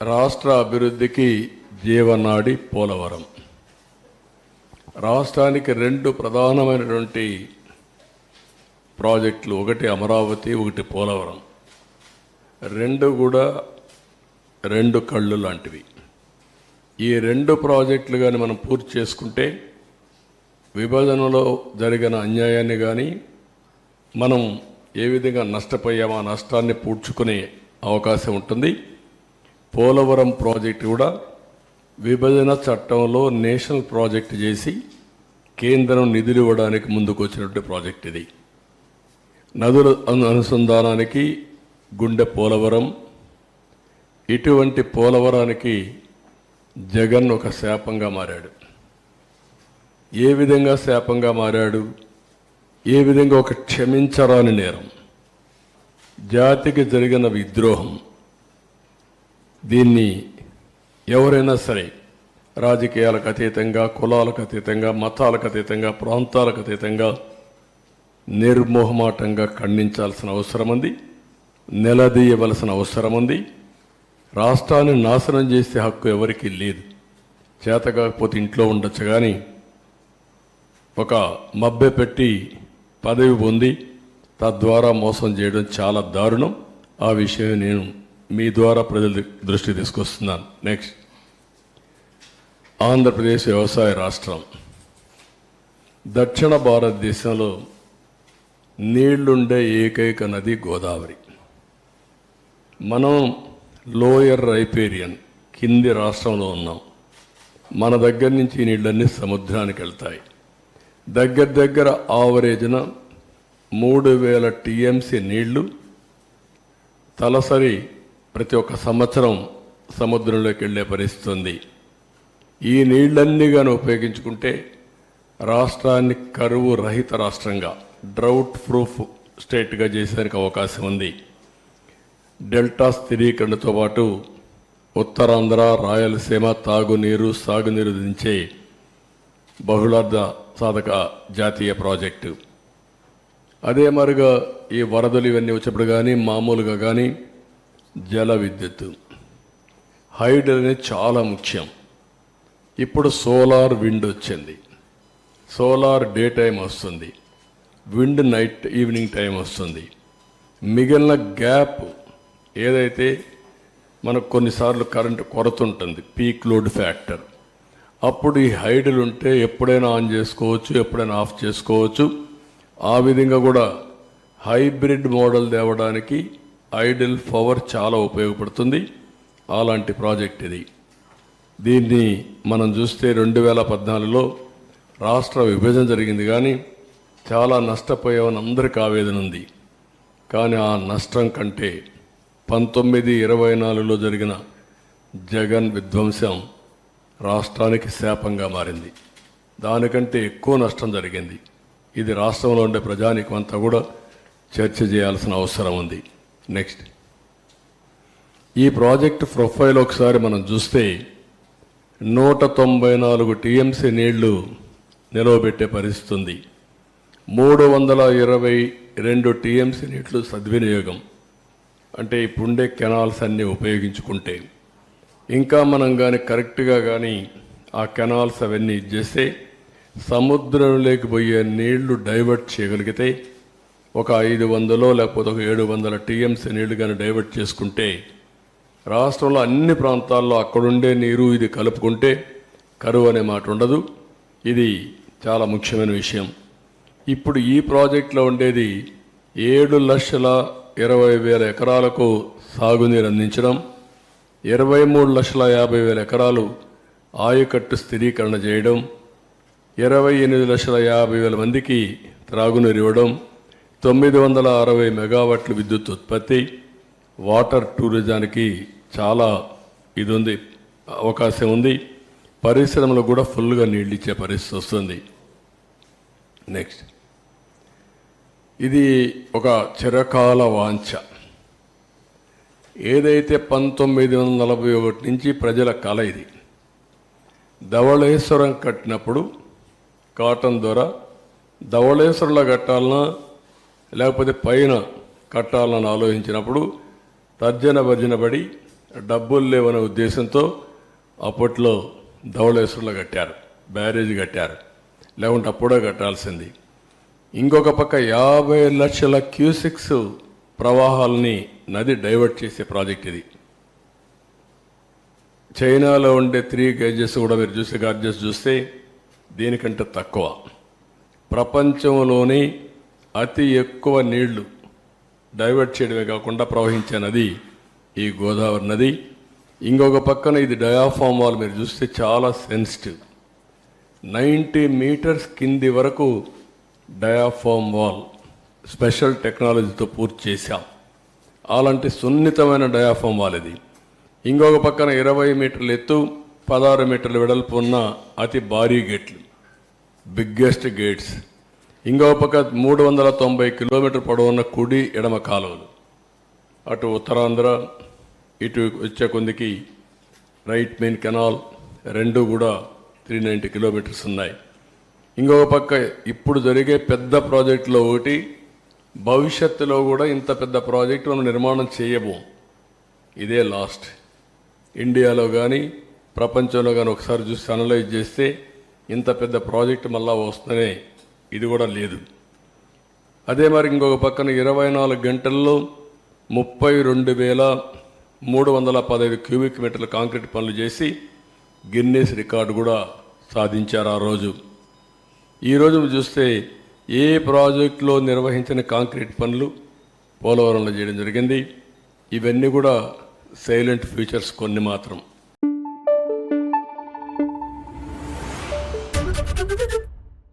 రాష్ట్ర అభివృద్ధికి జీవనాడి పోలవరం. రాష్ట్రానికి రెండు ప్రధానమైనటువంటి ప్రాజెక్టులు ఒకటి అమరావతి ఒకటి పోలవరం. రెండు కూడా రెండు కళ్ళు లాంటివి. ఈ రెండు ప్రాజెక్టులు కానీ మనం పూర్తి చేసుకుంటే విభజనలో జరిగిన అన్యాయాన్ని కానీ మనం ఏ విధంగా నష్టపోయామో ఆ నష్టాన్ని పూడ్చుకునే అవకాశం ఉంటుంది. పోలవరం ప్రాజెక్టు కూడా విభజన చట్టంలో నేషనల్ ప్రాజెక్ట్ చేసి కేంద్రం నిధులు ఇవ్వడానికి ముందుకు వచ్చినటువంటి ప్రాజెక్ట్ ఇది. నదుల అను- అనుసంధానానికి గుండె పోలవరం ఇటువంటి పోలవరానికి జగన్ ఒక శాపంగా మారాడు. ఏ విధంగా శాపంగా మారాడు? ఏ విధంగా ఒక క్షమించరాని నేరం? జాతికి జరిగిన విద్రోహం దీన్ని ఎవరైనా సరే రాజకీయాలకు అతీతంగా కులాలకు అతీతంగా మతాలకు అతీతంగా ప్రాంతాలకు అతీతంగా నిర్మోహమాటంగా ఖండించాల్సిన అవసరం ఉంది నిలదీయవలసిన అవసరం ఉంది. రాష్ట్రాన్ని నాశనం చేసే హక్కు ఎవరికీ లేదు. చేత కాకపోతే ఇంట్లో ఉండొచ్చు కానీ ఒక మబ్బె పెట్టి పదవి పొంది తద్వారా మోసం చేయడం చాలా దారుణం. ఆ విషయం నేను మీ ద్వారా ప్రజల దృష్టి తీసుకొస్తున్నాను. నెక్స్ట్ ఆంధ్రప్రదేశ్ వ్యవసాయ రాష్ట్రం. దక్షిణ భారతదేశంలో నీళ్ళుండే ఏకైక నది గోదావరి. మనం లోయర్ రైపేరియన్ కింది రాష్ట్రంలో ఉన్నాం. మన దగ్గర నుంచి నీళ్ళన్నీ సముద్రానికి వెళ్తాయి. దగ్గర దగ్గర ఆవరేజ్న మూడు వేల టీఎంసీ నీళ్ళు తలసరి ప్రతి ఒక్క సంవత్సరం సముద్రంలోకి వెళ్ళే పరిస్థితి ఉంది. ఈ నీళ్ళన్నీ కానీ ఉపయోగించుకుంటే రాష్ట్రాన్ని కరువు రహిత రాష్ట్రంగా డ్రౌట్ ప్రూఫ్ స్టేట్గా చేసేందుకు అవకాశం ఉంది. డెల్టా స్థిరీకరణతో పాటు ఉత్తరాంధ్ర రాయలసీమ తాగునీరు సాగునీరు దించే బహుళార్థ సాధక జాతీయ ప్రాజెక్టు. అదే మరుగా ఈ వరదలు ఇవన్నీ వచ్చినప్పుడు కానీ మామూలుగా కానీ జల విద్యుత్ హైడ్రల్ అనేది చాలా ముఖ్యం. ఇప్పుడు సోలార్ విండ్ వచ్చింది. సోలార్ డే టైం వస్తుంది. విండ్ నైట్ ఈవినింగ్ టైం వస్తుంది. మిగిలిన గ్యాప్ ఏదైతే మనకు కొన్నిసార్లు కరెంటు కొరత ఉంటుంది పీక్ లోడ్ ఫ్యాక్టర్. అప్పుడు ఈ హైడల్ ఉంటే ఎప్పుడైనా ఆన్ చేసుకోవచ్చు ఎప్పుడైనా ఆఫ్ చేసుకోవచ్చు. ఆ విధంగా కూడా హైబ్రిడ్ మోడల్ తేవడానికి ఐడిల్ పవర్ చాలా ఉపయోగపడుతుంది. అలాంటి ప్రాజెక్ట్ ఇది. దీన్ని మనం చూస్తే రెండు వేల పద్నాలుగులో రాష్ట్ర విభజన జరిగింది కానీ చాలా నష్టపోయామని అందరికీ ఆవేదన ఉంది. కానీ ఆ నష్టం కంటే పంతొమ్మిది ఇరవై నాలుగులో జరిగిన జగన్ విధ్వంసం రాష్ట్రానికి శాపంగా మారింది. దానికంటే ఎక్కువ నష్టం జరిగింది. ఇది రాష్ట్రంలో ఉండే ప్రజానికి అంతా కూడా చర్చ చేయాల్సిన అవసరం ఉంది. నెక్స్ట్ ఈ ప్రాజెక్ట్ ప్రొఫైల్ ఒకసారి మనం చూస్తే నూట తొంభై నాలుగు టీఎంసీ నీళ్ళు నిలవబెట్టే పరిస్థితి ఉంది మూడు వందల ఇరవై రెండు టీఎంసీ నీళ్ళు సద్వినియోగం. అంటే ఇప్పుడుండే కెనాల్స్ అన్నీ ఉపయోగించుకుంటే. ఇంకా మనం కానీ కరెక్ట్గా కానీ ఆ కెనాల్స్ అవన్నీ ఇచ్చేస్తే సముద్రంలోకి పోయే నీళ్ళు డైవర్ట్ చేయగలిగితే ఒక ఐదు వందలో లేకపోతే ఒక ఏడు వందల టీఎంసీ నీళ్ళు కానీ డైవర్ట్ చేసుకుంటే రాష్ట్రంలో అన్ని ప్రాంతాల్లో అక్కడుండే నీరు ఇది కలుపుకుంటే కరువు అనే మాట ఉండదు. ఇది చాలా ముఖ్యమైన విషయం. ఇప్పుడు ఈ ప్రాజెక్టులో ఉండేది ఏడు లక్షల ఇరవై వేల ఎకరాలకు సాగునీరు అందించడం ఇరవై మూడు లక్షల యాభై వేల ఎకరాలు ఆయకట్టు స్థిరీకరణ చేయడం ఇరవై ఎనిమిది లక్షల యాభై వేల మందికి త్రాగునీరు ఇవ్వడం తొమ్మిది వందల అరవై మెగావాట్ల విద్యుత్ ఉత్పత్తి వాటర్ టూరిజానికి చాలా ఇది ఉంది అవకాశం ఉంది. పరిశ్రమలు కూడా ఫుల్గా నీళ్ళు ఇచ్చే పరిస్థితి వస్తుంది. నెక్స్ట్. ఇది ఒక చిరకాల వాంఛ. ఏదైతే పంతొమ్మిది వందల నలభై ఒకటి నుంచి ప్రజల కళ ఇది ధవళేశ్వరం కట్టినప్పుడు కాటన్ ద్వారా ధవళేశ్వరంలో కట్టాలన్నా లేకపోతే పైన కట్టాలని ఆలోచించినప్పుడు తర్జన భర్జన పడి డబ్బులు లేవనే ఉద్దేశంతో అప్పట్లో ధవళేశ్వరంలో కట్టారు బ్యారేజ్ కట్టారు. లేకుంటే అప్పుడే కట్టాల్సింది. ఇంకొక పక్క యాభై లక్షల క్యూసిక్స్ ప్రవాహాలని నది డైవర్ట్ చేసే ప్రాజెక్ట్ ఇది. చైనాలో ఉండే త్రీ గేజెస్ కూడా మీరు చూస్తే గార్జెస్ చూస్తే దీనికంటే తక్కువ. ప్రపంచంలోని అతి ఎక్కువ నీళ్ళు డైవర్ట్ చేయడమే కాకుండా ప్రవహించే నది ఈ గోదావరి నది. ఇంకొక పక్కన ఇది డయాఫామ్ వాల్ మీరు చూస్తే చాలా సెన్సిటివ్. నైంటీ మీటర్స్ కింది వరకు డయాఫామ్ వాల్ స్పెషల్ టెక్నాలజీతో పూర్తి చేశాం. అలాంటి సున్నితమైన డయాఫామ్ వాల్ ఇది. ఇంకొక పక్కన ఇరవై మీటర్లు ఎత్తు పదహారు మీటర్ల వెడల్పు ఉన్న అతి భారీ గేట్లు. బిగ్గెస్ట్ గేట్స్ ఇంకో పక్క మూడు వందల తొంభై కిలోమీటర్ పొడవున్న కుడి ఎడమ కాలువలు. అటు ఉత్తరాంధ్ర ఇటు వచ్చే కొందికి రైట్ మెయిన్ కెనాల్ రెండు కూడా త్రీ నైంటీ కిలోమీటర్స్ ఉన్నాయి. ఇంకొక పక్క ఇప్పుడు జరిగే పెద్ద ప్రాజెక్టులో ఒకటి భవిష్యత్తులో కూడా ఇంత పెద్ద ప్రాజెక్టు మనం నిర్మాణం చేయబోం. ఇదే లాస్ట్. ఇండియాలో కానీ ప్రపంచంలో కానీ ఒకసారి చూసి అనలైజ్ చేస్తే ఇంత పెద్ద ప్రాజెక్ట్ మళ్ళా వస్తుందనే ఇది కూడా లేదు. అదే మరి ఇంకొక పక్కన ఇరవై నాలుగు గంటల్లో ముప్పై రెండు వేల మూడు వందల పదహైదు క్యూబిక్ మీటర్ల కాంక్రీట్ పనులు చేసి గిన్నెస్ రికార్డు కూడా సాధించారు ఆ రోజు. ఈరోజు చూస్తే ఏ ప్రాజెక్టులో నిర్వహించిన కాంక్రీట్ పనులు పోలవరంలో చేయడం జరిగింది. ఇవన్నీ కూడా సైలెంట్ ఫీచర్స్ కొన్ని మాత్రం.